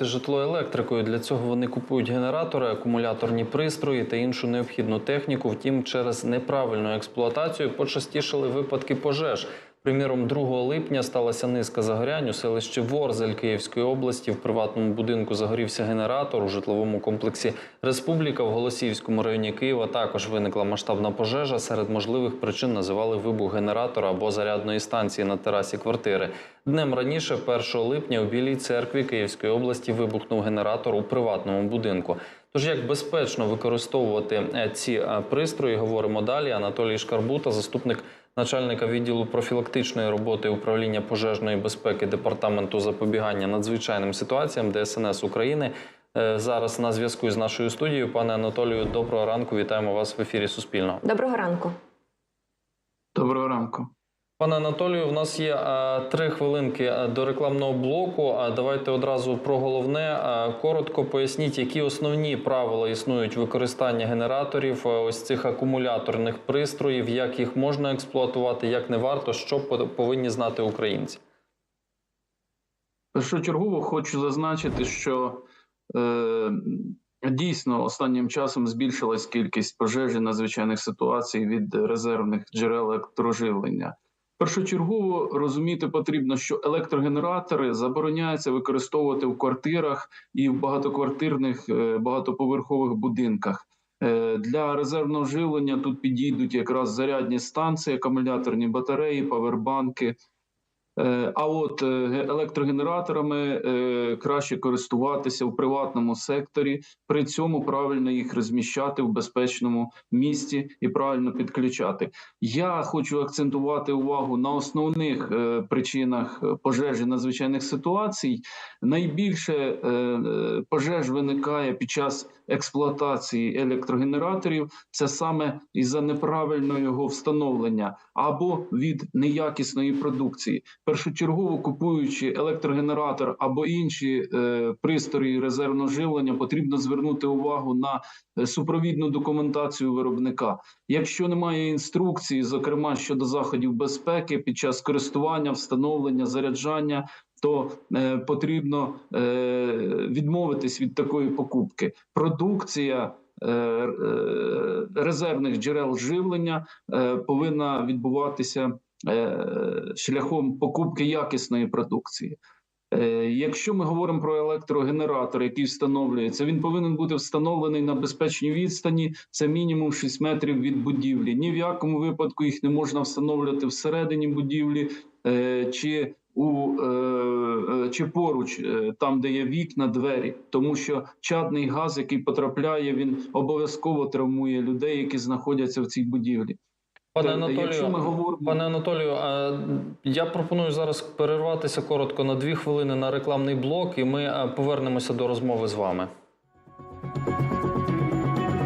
Житло електрикою для цього вони купують генератори, акумуляторні пристрої та іншу необхідну техніку. Втім, через неправильну експлуатацію почастішали випадки пожеж. Приміром, 2 липня сталася низка загорянь у селищі Ворзель Київської області. В приватному будинку загорівся генератор у житловому комплексі Республіка в Голосіївському районі Києва. Також виникла масштабна пожежа. Серед можливих причин називали вибух генератора або зарядної станції на терасі квартири. Днем раніше, 1 липня, у Білій церкві Київської області вибухнув генератор у приватному будинку. Тож як безпечно використовувати е, ці е, пристрої, говоримо далі. Анатолій Шкарбута, заступник начальника відділу профілактичної роботи управління пожежної безпеки департаменту запобігання надзвичайним ситуаціям ДСНС України. е, Зараз на зв'язку з нашою студією. Пане Анатолію, доброго ранку. Вітаємо вас в ефірі Суспільного. Доброго ранку. Доброго ранку. Пане Анатолію, в нас є е, три хвилинки е, до рекламного блоку. Давайте одразу про головне. Е, коротко поясніть, які основні правила існують використання генераторів, ось цих акумуляторних пристроїв, як їх можна експлуатувати, як не варто, що по- повинні знати українці. Першочергово хочу зазначити, що е, дійсно останнім часом збільшилась кількість пожеж і надзвичайних ситуацій від резервних джерел електроживлення. Першочергово розуміти потрібно, що електрогенератори забороняється використовувати в квартирах і в багатоквартирних е, багатоповерхових будинках. Е, Для резервного живлення тут підійдуть якраз зарядні станції, акумуляторні батареї, павербанки. Е, А от е, електрогенераторами е, краще користуватися в приватному секторі, при цьому правильно їх розміщати в безпечному місці і правильно підключати. Я хочу акцентувати увагу на основних причинах пожежі надзвичайних ситуацій. Найбільше пожеж виникає під час експлуатації електрогенераторів. Це саме із-за неправильного його встановлення або від неякісної продукції першочергово купуючи електрогенератор або інші е, пристрої резервного живлення, потрібно звернути увагу на е, супровідну документацію виробника. Якщо немає інструкції, зокрема щодо заходів безпеки під час користування, встановлення, заряджання. То е, потрібно е, відмовитись від такої покупки. Продукція е, е, резервних джерел живлення е, повинна відбуватися е, шляхом покупки якісної продукції. Е, Якщо ми говоримо про електрогенератор, який встановлюється, він повинен бути встановлений на безпечній відстані. Це мінімум 6 метрів від будівлі. Ні в якому випадку їх не можна встановлювати всередині будівлі е, чи у е, е, чи поруч, е, там де є вікна, двері, тому що чадний газ, який потрапляє, він обов'язково травмує людей, які знаходяться в цій будівлі. Пане Анатолію, ми говоримо Пане Анатолію, я пропоную зараз перерватися коротко на дві хвилини на рекламний блок, і ми повернемося до розмови з вами.